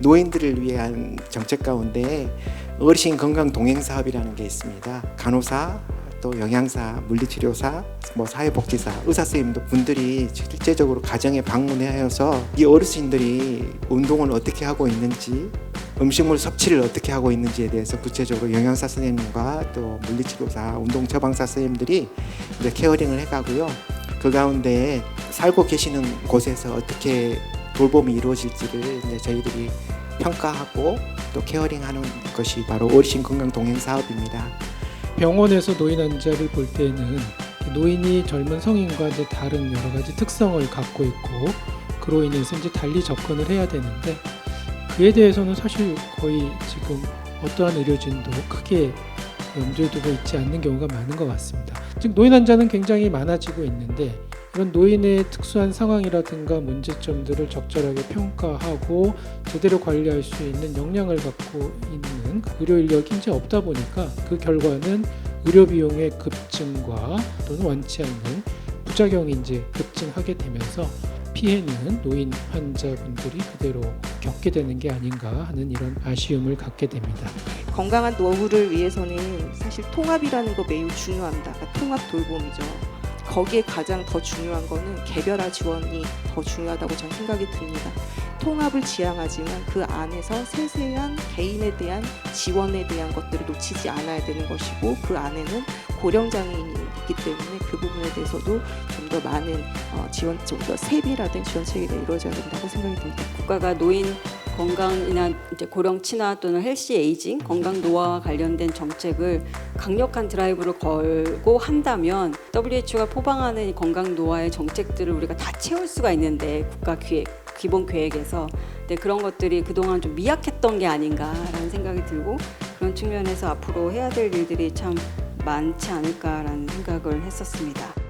노인들을 위한 정책 가운데 어르신 건강 동행 사업이라는 게 있습니다. 간호사, 또 영양사, 물리치료사, 뭐 사회복지사, 의사 선생님도 분들이 실제적으로 가정에 방문해서 이 어르신들이 운동을 어떻게 하고 있는지 음식물 섭취를 어떻게 하고 있는지에 대해서 구체적으로 영양사 선생님과 또 물리치료사, 운동 처방사 선생님들이 이제 케어링을 해가고요. 그 가운데 살고 계시는 곳에서 어떻게 돌봄이 이루어질지를 이제 저희들이 평가하고 또 케어링하는 것이 바로 어르신 건강 동행 사업입니다. 병원에서 노인 환자를 볼 때는 노인이 젊은 성인과 이제 다른 여러 가지 특성을 갖고 있고 그로 인해서 이제 달리 접근을 해야 되는데 그에 대해서는 사실 거의 지금 어떠한 의료진도 크게 염두에 두고 있지 않는 경우가 많은 것 같습니다. 즉 노인 환자는 굉장히 많아지고 있는데 이런 노인의 특수한 상황이라든가 문제점들을 적절하게 평가하고 제대로 관리할 수 있는 역량을 갖고 있는 의료 인력이 이제 없다 보니까 그 결과는 의료 비용의 급증과 또는 원치 않는 부작용이 이제 급증하게 되면서 피해는 노인 환자분들이 그대로 겪게 되는 게 아닌가 하는 이런 아쉬움을 갖게 됩니다. 건강한 노후를 위해서는 사실 통합이라는 거 매우 중요합니다. 그러니까 통합 돌봄이죠. 거기에 가장 더 중요한 거는 개별화 지원이 더 중요하다고 저는 생각이 듭니다. 통합을 지향하지만 그 안에서 세세한 개인에 대한 지원에 대한 것들을 놓치지 않아야 되는 것이고 그 안에는 고령 장애인이 있기 때문에 그 부분에 대해서도 좀 더 많은 어, 지원, 좀 더 세밀화된 지원 체계가 이루어져야 된다고 생각이 듭니다. 국가가 노인 건강이나 이제 고령 친화 또는 헬시 에이징 건강 노화와 관련된 정책을 강력한 드라이브를 걸고 한다면 WHO가 포방하는 이 건강 노화의 정책들을 우리가 다 채울 수가 있는데 국가 기획 기본 계획에서 네, 그런 것들이 그동안 좀 미약했던 게 아닌가라는 생각이 들고 그런 측면에서 앞으로 해야 될 일들이 참 많지 않을까라는 생각을 했었습니다.